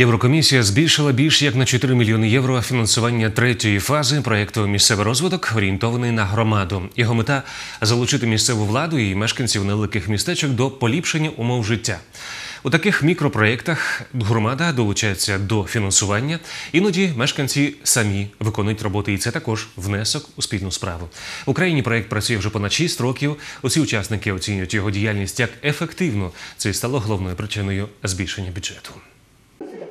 Єврокомісія збільшила більш як на 4 мільйони євро фінансування третьої фази проєкту Місцевий розвиток орієнтований на громаду. Його мета залучити місцеву владу і мешканців невеликих містечок до поліпшення умов життя. У таких мікропроєктах громада долучається до фінансування. Іноді мешканці самі виконують роботи, і це також внесок у спільну справу. В Україні проєкт працює вже понад 6 років. Усі учасники оцінюють його діяльність як ефективну. Це і стало головною причиною збільшення бюджету.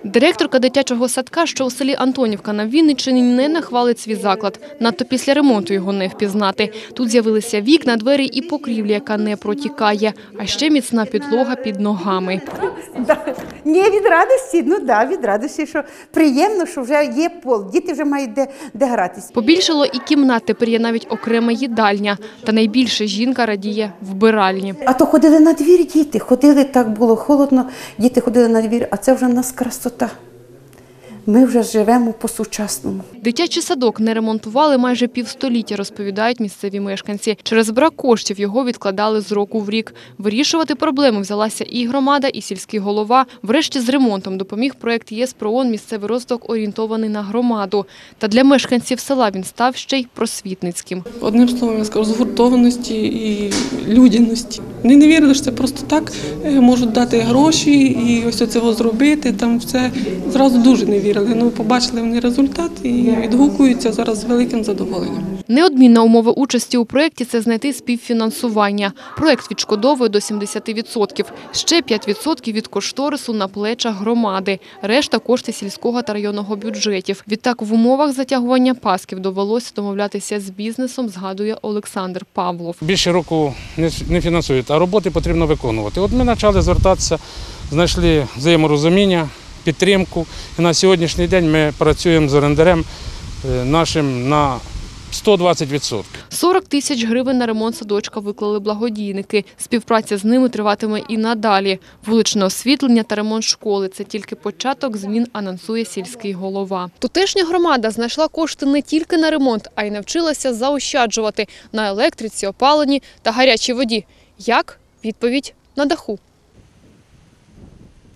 Директорка дитячого садка, що у селі Антонівка на Вінниччині, не нахвалить свій заклад. Надто після ремонту його не впізнати. Тут з'явилися вікна, двері і покрівля, яка не протікає, а ще міцна підлога під ногами. Да. Ні, від радості, ну да, від радості, що приємно, що вже є пол, діти вже мають де, де гратись. Побільшало і кімнат, тепер є навіть окрема їдальня. Та найбільше жінка радіє вбиральні. А то ходили на двір діти, ходили, так було холодно, діти ходили на двір, а це вже нас в нас красота. Ми вже живемо по-сучасному. Дитячий садок не ремонтували майже півстоліття, розповідають місцеві мешканці. Через брак коштів його відкладали з року в рік. Вирішувати проблему взялася і громада, і сільський голова. Врешті з ремонтом допоміг проект ЄС ПРООН «Місцевий розвиток орієнтований на громаду. Та для мешканців села він став ще й просвітницьким. Одним словом, я скажу, згуртованості і людяності. Вони не вірили, що це просто так е, можуть дати гроші і ось оце зробити. Там все зразу дуже не вірили. Ну, побачили вони результат і відгукуються зараз з великим задоволенням. Неодмінна умова участі у проєкті – це знайти співфінансування. Проєкт відшкодовує до 70%. Ще 5% від кошторису на плечах громади. Решта – кошти сільського та районного бюджетів. Відтак в умовах затягування пасків довелося домовлятися з бізнесом, згадує Олександр Павлов. більше року не фінансують, а роботи потрібно виконувати. От ми почали звертатися, знайшли взаєморозуміння, підтримку. І на сьогоднішній день ми працюємо з орендарем е, нашим на 120%. 40 тисяч гривень на ремонт садочка виклали благодійники. Співпраця з ними триватиме і надалі. Вуличне освітлення та ремонт школи – це тільки початок змін, анонсує сільський голова. Тутешня громада знайшла кошти не тільки на ремонт, а й навчилася заощаджувати на електриці, опаленні та гарячій воді. Як? Відповідь – на даху.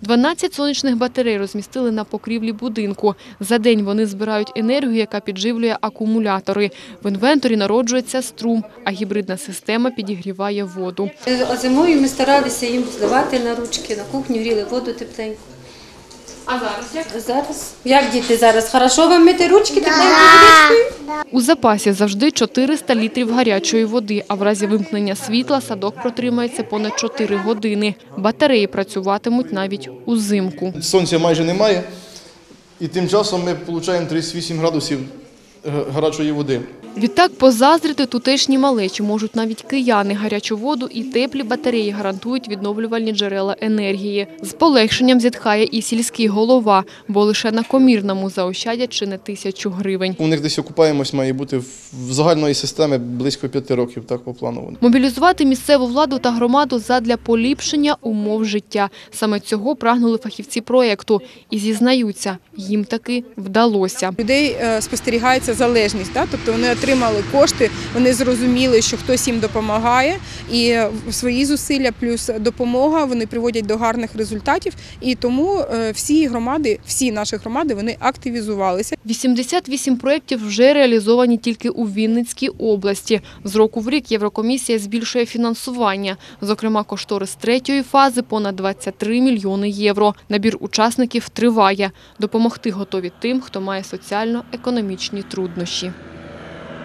12 сонячних батарей розмістили на покрівлі будинку. За день вони збирають енергію, яка підживлює акумулятори. В інвенторі народжується струм, а гібридна система підігріває воду. Зимою ми старалися їм здавати на ручки, на кухню гріли воду тепленьку. А зараз як? Зараз як діти зараз? Хорошо вам мити ручки тепленькою водичкою? У запасі завжди 400 літрів гарячої води, а в разі вимкнення світла садок протримається понад 4 години. Батареї працюватимуть навіть узимку. Сонця майже немає, і тим часом ми отримуємо 38 градусів гарячої води. Відтак позаздрити тутешні малечі можуть навіть кияни. Гарячу воду і теплі батареї гарантують відновлювальні джерела енергії. З полегшенням зітхає і сільський голова, бо лише на комірному заощадять чи не тисячу гривень. У них десь окупаємось має бути в загальної системи близько 5 років, так по плану. Мобілізувати місцеву владу та громаду задля поліпшення умов життя. Саме цього прагнули фахівці проєкту. І зізнаються, їм таки вдалося. людей е, залежність, да? тобто вони отримали кошти, вони зрозуміли, що хтось їм допомагає, і свої зусилля плюс допомога вони приводять до гарних результатів. І тому е, всі громади, всі наші громади, вони активізувалися. 88 проєктів вже реалізовані тільки у Вінницькій області. З року в рік Єврокомісія збільшує фінансування. Зокрема, кошторис третьої фази – понад 23 мільйони євро. Набір учасників триває. Допомогти готові тим, хто має соціально-економічні труднощі.